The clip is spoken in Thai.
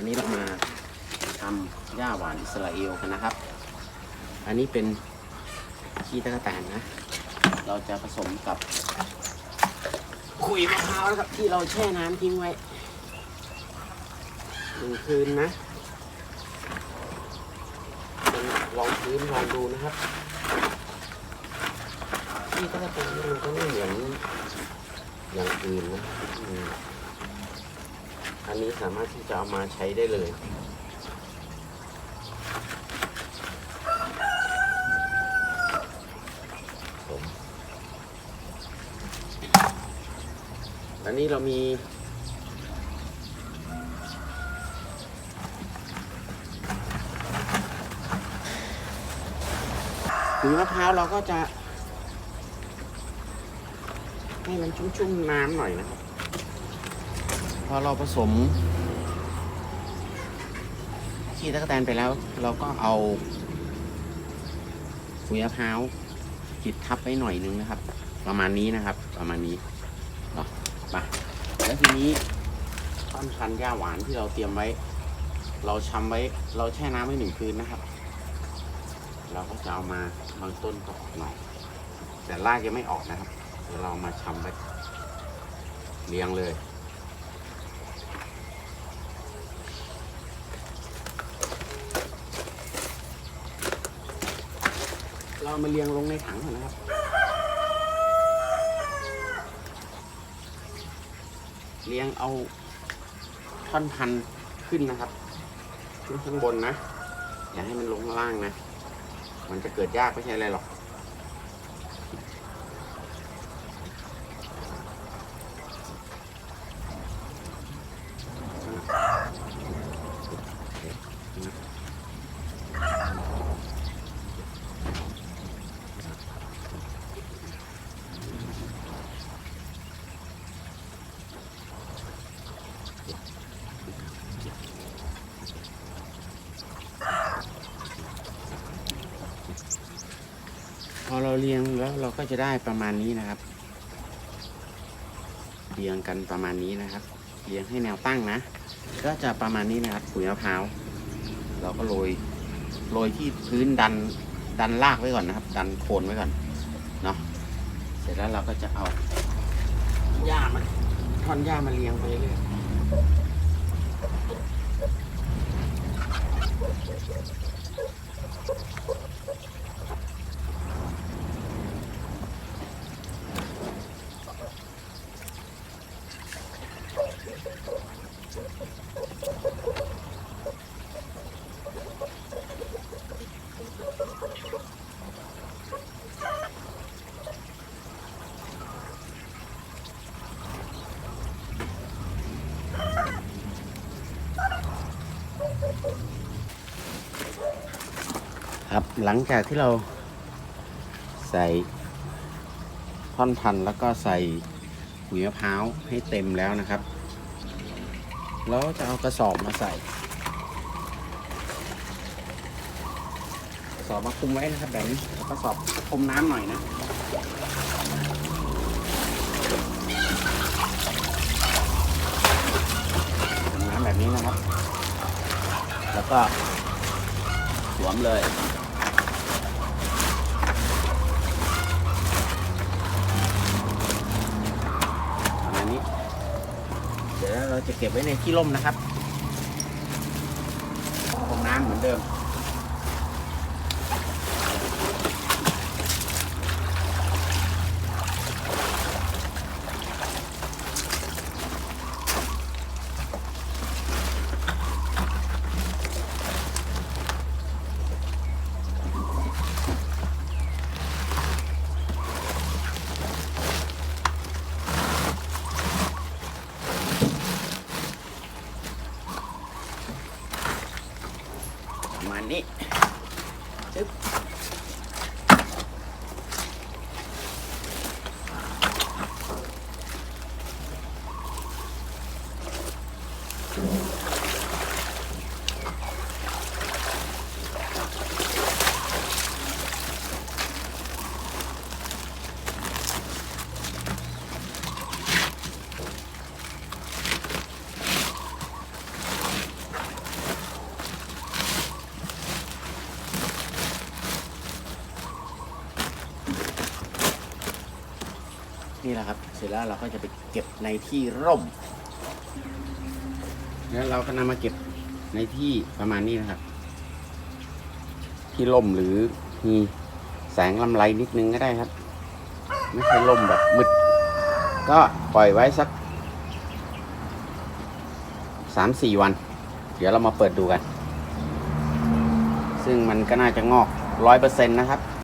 วันนี้เรามาทำหญ้าหวานอิสราเอลกันนะครับ อันนี้เป็นขี้ตะกแตนนะ เราจะผสมกับขุยมะพร้าวนะครับ ที่เราแช่น้ำทิ้งไว้หนึ่งคืนนะลองพื้นลองดูนะครับขี้ตะกแตนนี่มันก็ไม่เหมือนอย่างอื่นนะ อันนี้สามารถที่จะเอามาใช้ได้เลยผมอันนี้เรามีถุงมะพร้าวเราก็จะ ให้มันชุ่มๆน้ำหน่อยนะครับ พอเราผสมขี้ตะกแตนไปแล้ว เราก็เอาขุยมะพร้าวปิดทับไว้หน่อยนึงนะครับ ประมาณนี้นะครับ ประมาณนี้เนาะไปแล้วทีนี้ต้นพันธุ์หญ้าหวานที่เราเตรียมไว้ เราชำไว้ เราแช่น้ำไว้หนึ่งคืนนะครับ เราก็จะเอามาบางต้นก็ออกหน่อย แต่รากยังไม่ออกนะครับเดี๋ยวเรามาชำไว้เรียงเลย เรามาเรียงลงในถังก่อนนะครับ เรียงเอาท่อนพันธุ์ขึ้นนะครับ ขึ้นข้างบนนะ อย่าให้มันลงข้างล่างนะ มันจะเกิดยากไม่ใช่อะไรหรอก พอ เราเรียงแล้วเราก็จะได้ประมาณนี้นะครับ เรียงกันประมาณนี้นะครับ เรียงให้แนวตั้งนะ ก็จะประมาณนี้นะครับขุยมะพร้าวเราก็โรยโรยที่พื้นดันดันรากไว้ก่อนนะครับ ดันโคนไว้ก่อนเนาะเสร็จแล้วเราก็จะเอาหญ้ามาท่อนหญ้ามาเรียงไปเรื่อย ครับ หลังจากที่เราใส่ท่อนพันแล้วก็ใส่ขุยมะพร้าวให้เต็มแล้วนะครับ แล้วจะเอากระสอบมาใส่กระสอบมาคุมไว้นะครับแบบนี้กระสอบคลุมน้ำหน่อยนะน้ำแบบนี้นะครับ แล้วก็สวมเลย เก็บไว้ในที่ร่มนะครับคงน้ำเหมือนเดิม นี้ นี่แหละครับ เสร็จแล้วเราก็จะไปเก็บในที่ร่ม แล้วเราก็นำมาเก็บในที่ประมาณนี้นะครับ ที่ร่มหรือมีแสงลำไรนิดนึงก็ได้ครับ ไม่ใช่ร่มแบบมืด ก็ปล่อยไว้สักสามสี่วัน เดี๋ยวเรามาเปิดดูกัน ซึ่งมันก็น่าจะงอกร้อยเปอร์เซ็นต์นะครับ